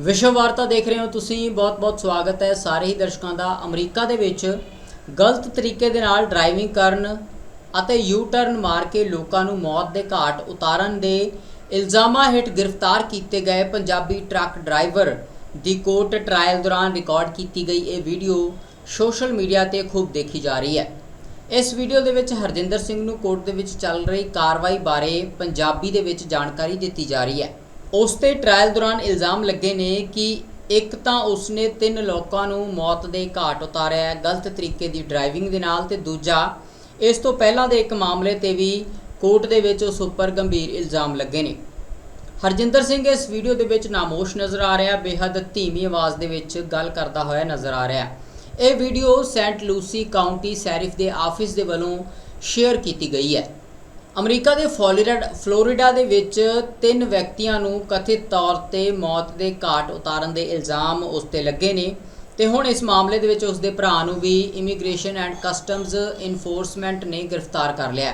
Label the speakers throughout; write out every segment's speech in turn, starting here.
Speaker 1: ਵਿਸ਼ਵ ਵਾਰਤਾ ਦੇਖ ਰਹੇ ਹੋ ਤੁਸੀਂ। ਬਹੁਤ-ਬਹੁਤ ਸਵਾਗਤ ਹੈ ਸਾਰੇ ਹੀ ਦਰਸ਼ਕਾਂ ਦਾ। ਅਮਰੀਕਾ ਦੇ ਵਿੱਚ ਗਲਤ ਤਰੀਕੇ ਦੇ ਨਾਲ ਡਰਾਈਵਿੰਗ ਕਰਨ ਅਤੇ ਯੂ ਟਰਨ ਮਾਰ ਕੇ ਲੋਕਾਂ ਨੂੰ ਮੌਤ ਦੇ ਘਾਟ ਉਤਾਰਨ ਦੇ ਇਲਜ਼ਾਮਾਂ ਹੇਠ ਗ੍ਰਿਫਤਾਰ ਕੀਤੇ ਗਏ ਪੰਜਾਬੀ ਟਰੱਕ ਡਰਾਈਵਰ ਦੀ ਕੋਰਟ ਟ੍ਰਾਇਲ ਦੌਰਾਨ ਰਿਕਾਰਡ ਕੀਤੀ ਗਈ। ਇਹ ਵੀਡੀਓ ਸੋਸ਼ਲ ਮੀਡੀਆ ਤੇ ਖੂਬ ਦੇਖੀ ਜਾ ਰਹੀ ਹੈ। ਇਸ ਵੀਡੀਓ ਦੇ ਵਿੱਚ ਹਰਜਿੰਦਰ ਸਿੰਘ ਨੂੰ ਕੋਰਟ ਦੇ ਵਿੱਚ ਚੱਲ ਰਹੀ ਕਾਰਵਾਈ ਬਾਰੇ ਪੰਜਾਬੀ ਦੇ ਵਿੱਚ ਜਾਣਕਾਰੀ ਦਿੱਤੀ ਜਾ ਰਹੀ ਹੈ। ਉਸ ਤੇ ਟ੍ਰਾਇਲ ਦੌਰਾਨ ਇਲਜ਼ਾਮ ਲੱਗੇ ਨੇ ਕਿ ਇੱਕ ਤਾਂ ਉਸਨੇ ਤਿੰਨ ਲੋਕਾਂ ਨੂੰ ਮੌਤ ਦੇ ਘਾਟ ਉਤਾਰਿਆ ਹੈ, ਗਲਤ ਤਰੀਕੇ ਦੀ ਡਰਾਈਵਿੰਗ ਦੇ ਨਾਲ ਤੇ ਦੂਜਾ, ਇਸ ਤੋਂ ਪਹਿਲਾਂ ਦੇ ਇੱਕ ਮਾਮਲੇ ਤੇ ਵੀ ਕੋਰਟ ਦੇ ਵਿੱਚ ਉਸ ਉੱਪਰ ਗੰਭੀਰ ਇਲਜ਼ਾਮ ਲੱਗੇ ਨੇ। ਹਰਜਿੰਦਰ ਸਿੰਘ ਇਸ ਵੀਡੀਓ ਦੇ ਵਿੱਚ ਨਾਮੋਸ਼ ਨਜ਼ਰ ਆ ਰਿਹਾ, ਬੇਹੱਦ ਧੀਮੀ ਆਵਾਜ਼ ਦੇ ਵਿੱਚ ਗੱਲ ਕਰਦਾ ਹੋਇਆ ਨਜ਼ਰ ਆ ਰਿਹਾ। ਇਹ video Saint Lucie County sheriff ਦੇ ਆਫਿਸ ਦੇ ਵੱਲੋਂ ਸ਼ੇਅਰ ਕੀਤੀ ਗਈ ਹੈ। ਅਮਰੀਕਾ ਦੇ ਫਲੋਰੀਡਾ ਫਲੋਰੀਡਾ ਦੇ ਵਿੱਚ ਤਿੰਨ ਵਿਅਕਤੀਆਂ ਨੂੰ ਕਥਿਤ ਤੌਰ ਤੇ ਮੌਤ ਦੇ ਘਾਟ ਉਤਾਰਨ ਦੇ ਇਲਜ਼ਾਮ ਉਸ ਤੇ ਲੱਗੇ ਨੇ ਤੇ ਹੁਣ ਇਸ ਮਾਮਲੇ ਦੇ ਵਿੱਚ ਉਸ ਦੇ ਭਰਾ ਨੂੰ ਵੀ ਇਮੀਗ੍ਰੇਸ਼ਨ ਐਂਡ ਕਸਟਮਜ਼ ਇਨਫੋਰਸਮੈਂਟ ਨੇ ਗ੍ਰਿਫਤਾਰ ਕਰ ਲਿਆ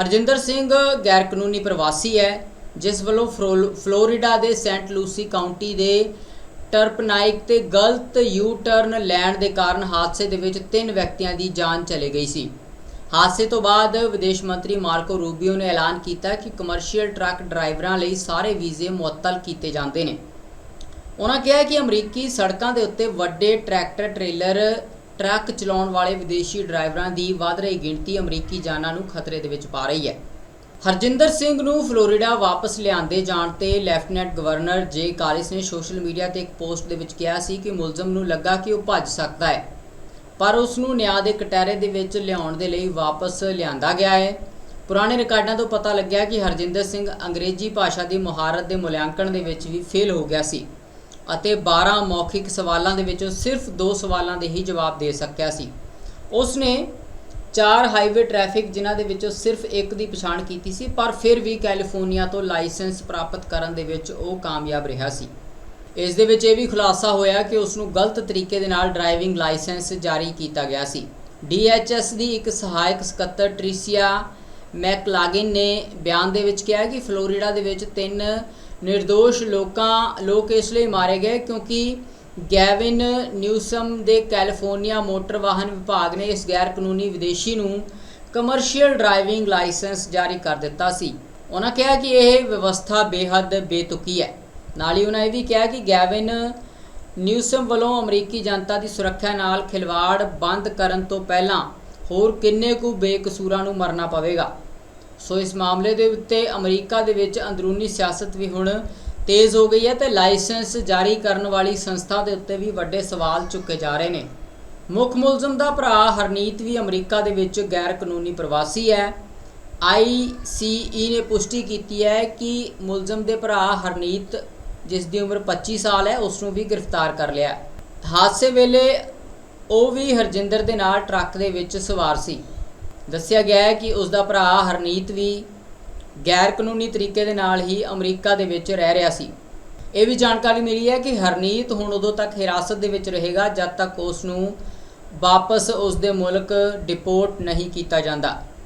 Speaker 1: ਹਰਜਿੰਦਰ ਸਿੰਘ ਗੈਰ ਕਾਨੂੰਨੀ ਪ੍ਰਵਾਸੀ ਹੈ, ਜਿਸ ਵੱਲੋਂ ਫਰੋ- ਫਲੋਰੀਡਾ ਦੇ ਸੈਂਟ ਲੂਸੀ ਕਾਉਂਟੀ ਦੇ ਟਰਪਨਾਈਕ ਤੇ ਗਲਤ ਯੂ ਟਰਨ ਲੈਣ ਦੇ ਕਾਰਨ ਹਾਦਸੇ ਦੇ ਵਿੱਚ ਤਿੰਨ ਵਿਅਕਤੀਆਂ ਦੀ ਜਾਨ ਚਲੀ ਗਈ ਸੀ। ਹਾਦਸੇ ਤੋਂ ਬਾਅਦ ਵਿਦੇਸ਼ ਮੰਤਰੀ ਮਾਰਕੋ ਰੂਬੀਓ ਨੇ ਐਲਾਨ ਕੀਤਾ ਕਿ ਕਮਰਸ਼ੀਅਲ ਟਰੱਕ ਡਰਾਈਵਰਾਂ ਲਈ ਸਾਰੇ ਵੀਜ਼ੇ ਮੁਅੱਤਲ ਕੀਤੇ ਜਾਂਦੇ ਨੇ। ਉਹਨਾਂ ਕਿਹਾ ਕਿ ਅਮਰੀਕੀ ਸੜਕਾਂ ਦੇ ਉੱਤੇ ਵੱਡੇ ਟਰੈਕਟਰ, ਟ੍ਰੇਲਰ, ਟਰੱਕ ਚਲਾਉਣ ਵਾਲੇ ਵਿਦੇਸ਼ੀ ਡਰਾਈਵਰਾਂ ਦੀ ਵੱਧ ਰਹੀ ਗਿਣਤੀ ਅਮਰੀਕੀ ਜਾਨਾਂ ਨੂੰ ਖਤਰੇ ਦੇ ਵਿੱਚ ਪਾ ਰਹੀ ਹੈ। ਹਰਜਿੰਦਰ ਸਿੰਘ ਨੂੰ ਫਲੋਰੀਡਾ ਵਾਪਸ ਲਿਆਂਦੇ ਜਾਣ ਤੇ ਲੈਫਟੀਨੈਂਟ ਗਵਰਨਰ ਜੇ ਕਾਲਿਸ ਨੇ ਸੋਸ਼ਲ ਮੀਡੀਆ ਤੇ ਇੱਕ ਪੋਸਟ ਦੇ ਵਿੱਚ ਕਿਹਾ ਸੀ ਕਿ ਮੁਲਜ਼ਮ ਨੂੰ ਲੱਗਾ ਕਿ ਉਹ ਭੱਜ ਸਕਦਾ ਹੈ। ਪਰ ਉਸ ਨੂੰ ਨਿਆਂ ਦੇ ਕਟਹਿਰੇ ਦੇ ਵਿੱਚ ਲਿਆਉਣ ਦੇ ਲਈ ਵਾਪਸ ਲਿਆਂਦਾ ਗਿਆ ਹੈ। ਪੁਰਾਣੇ ਰਿਕਾਰਡਾਂ ਤੋਂ ਪਤਾ ਲੱਗਿਆ ਕਿ ਹਰਜਿੰਦਰ ਸਿੰਘ ਅੰਗਰੇਜ਼ੀ ਭਾਸ਼ਾ ਦੀ ਮੁਹਾਰਤ ਦੇ ਮੁਲਾਂਕਣ ਦੇ ਵਿੱਚ ਵੀ ਫੇਲ ਹੋ ਗਿਆ ਸੀ ਅਤੇ 12 ਮੌਖਿਕ ਸਵਾਲਾਂ ਦੇ ਵਿੱਚੋਂ ਸਿਰਫ 2 ਸਵਾਲਾਂ ਦੇ ਹੀ ਜਵਾਬ ਦੇ ਸਕਿਆ ਸੀ। ਉਸ ਨੇ ਚਾਰ ਹਾਈਵੇ ਟ੍ਰੈਫਿਕ ਜਿਨ੍ਹਾਂ ਦੇ ਵਿੱਚੋਂ ਸਿਰਫ ਇੱਕ ਦੀ ਪਛਾਣ ਕੀਤੀ ਸੀ, ਪਰ ਫਿਰ ਵੀ ਕੈਲੀਫੋਰਨੀਆ ਤੋਂ ਲਾਇਸੈਂਸ ਪ੍ਰਾਪਤ ਕਰਨ ਦੇ ਵਿੱਚ ਉਹ ਕਾਮਯਾਬ ਰਿਹਾ ਸੀ। ਇਸ ਦੇ ਵਿੱਚ ਇਹ ਵੀ ਖੁਲਾਸਾ ਹੋਇਆ ਕਿ ਉਸ ਨੂੰ ਗਲਤ ਤਰੀਕੇ ਦੇ ਨਾਲ ਡਰਾਈਵਿੰਗ ਲਾਇਸੈਂਸ ਜਾਰੀ ਕੀਤਾ ਗਿਆ ਸੀ। DHS ਦੀ ਇੱਕ ਸਹਾਇਕ ਸਕੱਤਰ ਟ੍ਰੀਸੀਆ ਮੈਕਲਾਗਿਨ ਨੇ ਬਿਆਨ ਦੇ ਵਿੱਚ ਕਿਹਾ ਕਿ ਫਲੋਰੀਡਾ ਦੇ ਵਿੱਚ ਤਿੰਨ નિર્ਦੋਸ਼ ਲੋਕਾਂ, ਲੋਕ ਇਸ ਲਈ ਮਾਰੇ ਗਏ ਕਿਉਂਕਿ ਗੈਵਿਨ ਨਿਊਸਮ ਦੇ ਕੈਲੀਫੋਰਨੀਆ ਮੋਟਰ ਵਾਹਨ ਵਿਭਾਗ ਨੇ ਇਸ ਗੈਰ ਕਾਨੂੰਨੀ ਵਿਦੇਸ਼ੀ ਨੂੰ ਕਮਰਸ਼ੀਅਲ ਡਰਾਈਵਿੰਗ ਲਾਇਸੈਂਸ ਜਾਰੀ ਕਰ ਦਿੱਤਾ ਸੀ। ਉਹਨਾਂ ਕਿਹਾ ਕਿ ਇਹ ਵਿਵਸਥਾ ਬੇਹੱਦ ਬੇਤੁਕੀ ਹੈ। ਨਾਲ ਹੀ ਉਹਨਾਂ ਇਹ ਵੀ ਕਿਹਾ ਕਿ ਗੈਵਿਨ ਨਿਊਸਮ ਵੱਲੋਂ ਅਮਰੀਕੀ ਜਨਤਾ ਦੀ ਸੁਰੱਖਿਆ ਨਾਲ ਖਿਲਵਾੜ ਬੰਦ ਕਰਨ ਤੋਂ ਪਹਿਲਾਂ ਹੋਰ ਕਿੰਨੇ ਕੁ ਬੇਕਸੂਰਾਂ ਨੂੰ ਮਰਨਾ ਪਵੇਗਾ। ਸੋ ਇਸ ਮਾਮਲੇ ਦੇ ਉੱਤੇ ਅਮਰੀਕਾ ਦੇ ਵਿੱਚ ਅੰਦਰੂਨੀ ਸਿਆਸਤ ਵੀ ਹੁਣ ਤੇਜ਼ ਹੋ ਗਈ ਹੈ ਤੇ ਲਾਇਸੈਂਸ ਜਾਰੀ ਕਰਨ ਵਾਲੀ ਸੰਸਥਾ ਦੇ ਉੱਤੇ ਵੀ ਵੱਡੇ ਸਵਾਲ ਚੁੱਕੇ ਜਾ ਰਹੇ ਨੇ। ਮੁੱਖ ਮੁਲਜ਼ਮ ਦਾ ਭਰਾ ਹਰਨੀਤ ਵੀ ਅਮਰੀਕਾ ਦੇ ਵਿੱਚ ਗੈਰ ਕਾਨੂੰਨੀ ਪ੍ਰਵਾਸੀ ਹੈ। ICE ਨੇ ਪੁਸ਼ਟੀ ਕੀਤੀ ਹੈ ਕਿ ਮੁਲਜ਼ਮ ਦੇ ਭਰਾ ਹਰਨੀਤ ਜਿਸ ਦੀ ਉਮਰ 25 ਸਾਲ ਹੈ ਉਸ ਨੂੰ ਵੀ ਗ੍ਰਿਫਤਾਰ ਕਰ ਲਿਆ। ਹਾਦਸੇ ਵੇਲੇ ਉਹ ਵੀ ਹਰਜਿੰਦਰ ਦੇ ਨਾਲ ਟਰੱਕ ਦੇ ਵਿੱਚ ਸਵਾਰ ਸੀ। ਦੱਸਿਆ ਗਿਆ ਹੈ ਕਿ ਉਸ ਦਾ ਭਰਾ ਹਰਨੀਤ ਵੀ ਗੈਰ ਕਾਨੂੰਨੀ ਤਰੀਕੇ ਦੇ ਨਾਲ ਹੀ ਅਮਰੀਕਾ ਦੇ ਵਿੱਚ ਰਹਿ ਰਿਹਾ ਸੀ। ਇਹ ਵੀ ਜਾਣਕਾਰੀ ਮਿਲੀ ਹੈ ਕਿ ਹਰਨੀਤ ਹੁਣ ਉਦੋਂ ਤੱਕ ਹਿਰਾਸਤ ਦੇ ਵਿੱਚ ਰਹੇਗਾ, ਜਦ ਤੱਕ ਉਸ ਨੂੰ ਵਾਪਸ ਉਸ ਦੇ ਮੁਲਕ ਡਿਪੋਰਟ ਨਹੀਂ ਕੀਤਾ ਜਾਂਦਾ।